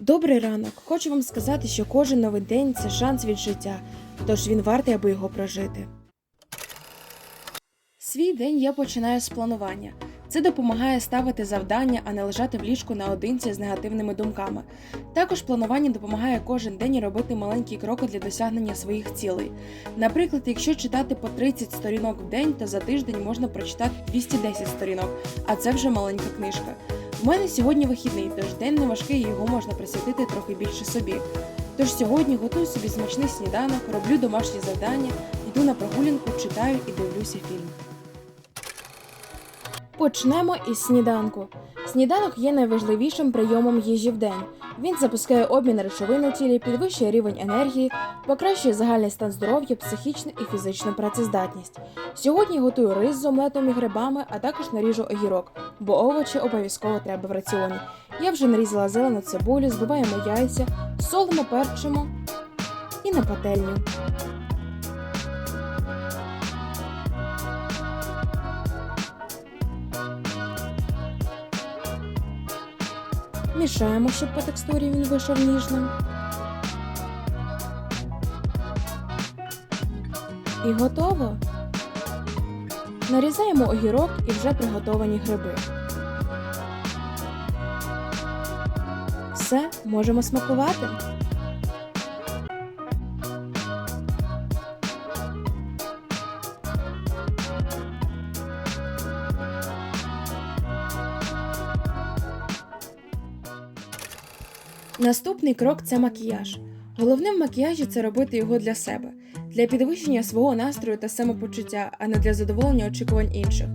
Добрий ранок. Хочу вам сказати, що кожен новий день це шанс від життя, тож він вартий, аби його прожити. Свій день я починаю з планування. Це допомагає ставити завдання, а не лежати в ліжку наодинці з негативними думками. Також планування допомагає кожен день робити маленькі кроки для досягнення своїх цілей. Наприклад, якщо читати по 30 сторінок в день, то за тиждень можна прочитати 210 сторінок, а це вже маленька книжка. У мене сьогодні вихідний, тож день не важкий, його можна присвятити трохи більше собі. Тож сьогодні готую собі смачний сніданок, роблю домашні завдання, йду на прогулянку, читаю і дивлюся фільм. Почнемо із сніданку. Сніданок є найважливішим прийомом їжі в день. Він запускає обмін речовин у тілі, підвищує рівень енергії, покращує загальний стан здоров'я, психічну і фізичну працездатність. Сьогодні готую рис з омлетом і грибами, а також наріжу огірок, бо овочі обов'язково треба в раціоні. Я вже нарізала зелену цибулю, збиваємо яйця, солимо, перчимо і на пательню. Мішаємо, щоб по текстурі він вийшов ніжним. І готово. Нарізаємо огірок і вже приготовані гриби. Все, можемо смакувати. Наступний крок це макіяж. Головне в макіяжі це робити його для себе, для підвищення свого настрою та самопочуття, а не для задоволення очікувань інших.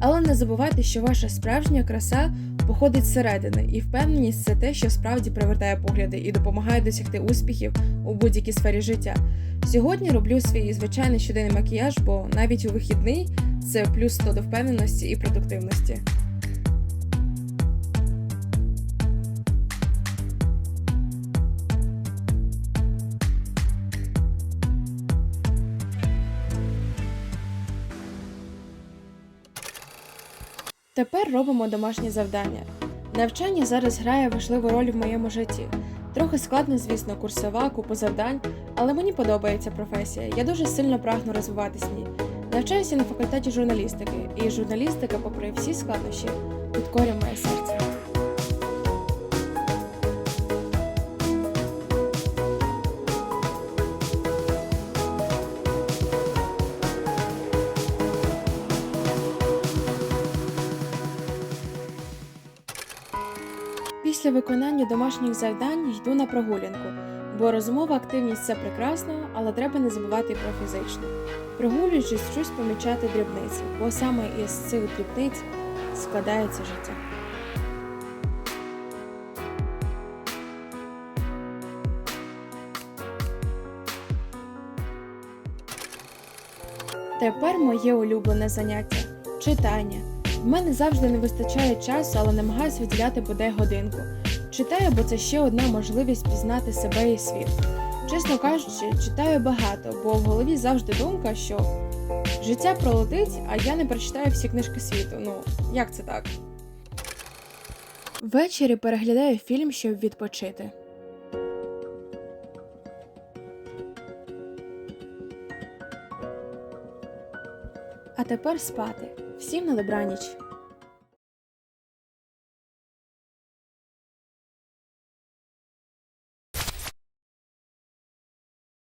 Але не забувайте, що ваша справжня краса походить зсередини, і впевненість це те, що справді привертає погляди і допомагає досягти успіхів у будь-якій сфері життя. Сьогодні роблю свій звичайний щоденний макіяж, бо навіть у вихідний це плюс 100 до впевненості і продуктивності. Тепер робимо домашні завдання. Навчання зараз грає важливу роль в моєму житті. Трохи складно, звісно, курсова, купу завдань, але мені подобається професія. Я дуже сильно прагну розвиватися ній. Навчаюся на факультеті журналістики, і журналістика, попри всі складнощі, підкорює моє серце. Після виконання домашніх завдань йду на прогулянку, бо розмова активність це прекрасно, але треба не забувати про фізичну. Прогулюючись, вчусь помічати дрібниці, бо саме із цих дрібниць складається життя. Тепер моє улюблене заняття читання. В мене завжди не вистачає часу, але намагаюсь виділяти бодай годинку. Читаю, бо це ще одна можливість пізнати себе і світ. Чесно кажучи, читаю багато, бо в голові завжди думка, що життя пролетить, а я не прочитаю всі книжки світу. Ну, як це так? Ввечері переглядаю фільм, щоб відпочити. А тепер спати. Всім на добраніч.